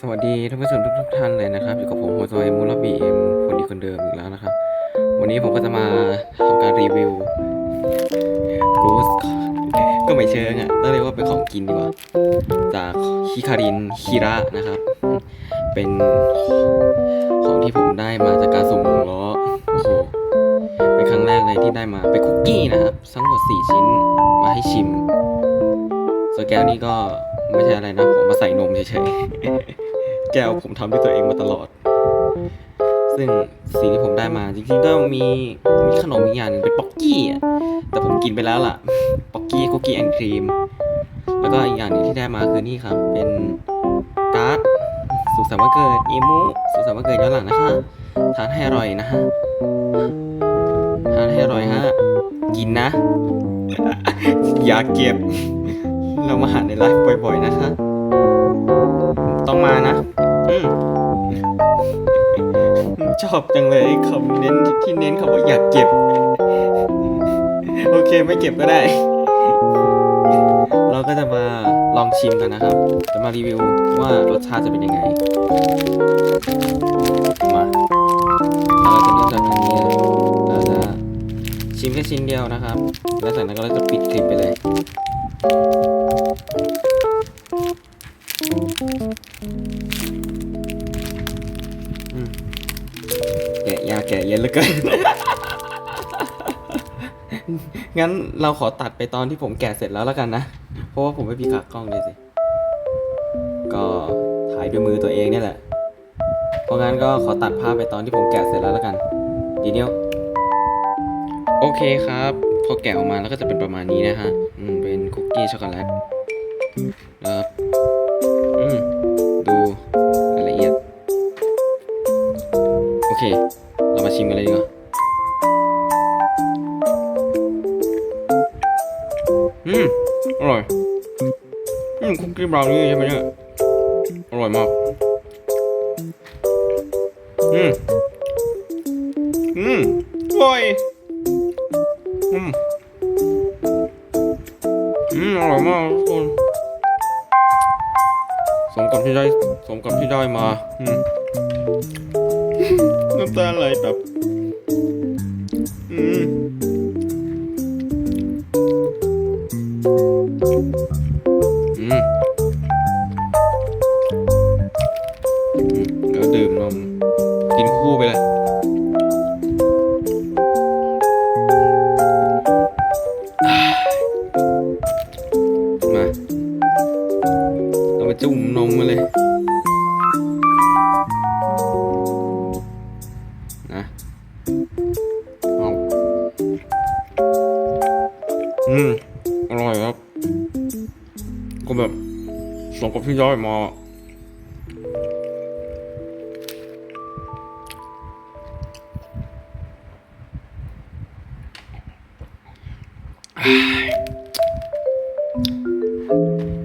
สวัสดีท่านผู้ชมทุกๆท่านเลยนะครับอยู่กับผมโฮโซเอมูลบีเอ็มคนดีคนเดิมอีกแล้วนะครับ วันนี้ผมก็จะมาทำการรีวิวกูสก็ไม่เชิงอะต้องเรียกว่าเป็นของกินดีกว่า จากฮิคารินฮิระนะครับ เป็นของที่ผมได้มาจากการส่งวงล้อโอ้โหเป็นครั้งแรกเลยที่ได้มาเป็นคุกกี้นะครับ ทั้งหมด 4 ชิ้นมาให้ชิมส่วนแก้วนี้ก็ ไม่ใช่อะไรนะ ผมมาใส่นมเฉยๆ แก้วผมทำด้วยตัวเองมาตลอด ซึ่งสิ่งที่ผมได้มาจริงๆ ก็มีมีขนมอีกอย่างหนึ่งเป็นป๊อกกี้อะแต่ผมกินไปแล้วล่ะ ป๊อกกี้คุกกี้แอนด์ครีม แล้วก็อีกอย่างหนึ่งที่ได้มาคือนี่ครับ เป็นการ์ดสุขสันต์วันเกิดอีมูสุขสันต์วันเกิดย้อนหลังนะคะทานให้อร่อยนะฮะทานให้อร่อยฮะกินนะ อย่าเก็บ เรามาหาในไลฟ์บ่อยๆนะคะ ต้องมานะ อืมชอบจังเลยคำเน้นที่เน้นคำว่าอยากเก็บ โอเคไม่เก็บก็ได้ เราก็จะมาลองชิมกันนะครับ จะมารีวิวว่ารสชาติจะเป็นยังไง มาเราจะเริ่มจากอันนี้เราจะชิมแค่ชิ้นเดียวนะครับ แล้วจากนั้นก็เราจะปิดคลิปไปเลย ยาแกะเย็นเหลือเกิน งั้นเราขอตัดไปตอนที่ผมแกะเสร็จแล้วแล้วกันนะ เพราะว่าผมไม่มีขากล้องเลยสิ ก็ถ่ายด้วยมือตัวเองเนี่ยแหละ เพราะงั้นก็ขอตัดภาพไปตอนที่ผมแกะเสร็จแล้วแล้วกันดีเดียวโอเคครับ พอแกะออกมาแล้วก็จะเป็นประมาณนี้นะฮะ อืม เป็นคุกกี้ช็อกโกแลตนะค อืมอร่อยอืมคุกกี้บราวนี่ใช่ไหมเนี่ยอร่อยมาก อืมอืมอร่อย อืมอืมอร่อยมากทุกคนสมกับที่ได้สมกับที่ได้มา อืมน้ำตาไหลแบบอืม อืมเดี๋ยวดื่มนม กินคู่ไปเลยมาเราไปจุ่มนมมาเลยนะเอาอืม อร่อยครับ ก็แบบสมกับที่ย่อยมา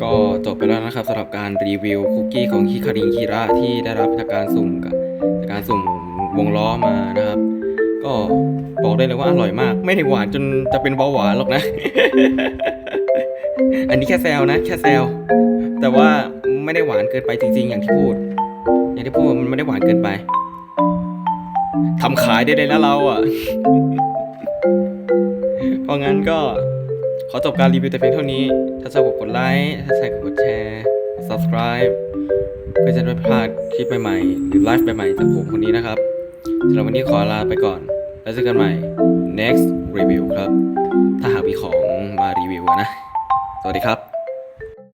ก็จบไปแล้วนะครับสำหรับการรีวิวคุกกี้ของฮิคาริงคิระที่ได้รับจากการสุ่มกับจากการสุ่มวงล้อมานะครับ ก็บอกได้เลยว่าอร่อยมาก ไม่ได้หวานจนจะเป็นเบาหวานหรอกนะ อันนี้แค่แซวนะ แค่แซวแต่ว่าไม่ได้หวานเกินไปจริงๆ อย่างที่พูด อย่างที่พูดมันไม่ได้หวานเกินไปทำขายได้เลยนะเราอะ เพราะงั้นก็ขอจบการรีวิวแต่เพียงเท่านี้ ถ้าชอบกดไลค์ถ้าใช่ก็กดแชร์ subscribe เพื่อจะได้ไม่พลาดคลิปใหม่ๆ หรือไลฟ์ใหม่ๆจากผมคนนี้นะครับสำหรับวันนี้ขอลาไปก่อน แล้วเจอกันใหม่ next review ครับ ถ้าหากมีของมารีวิวนะ สวัสดีครับ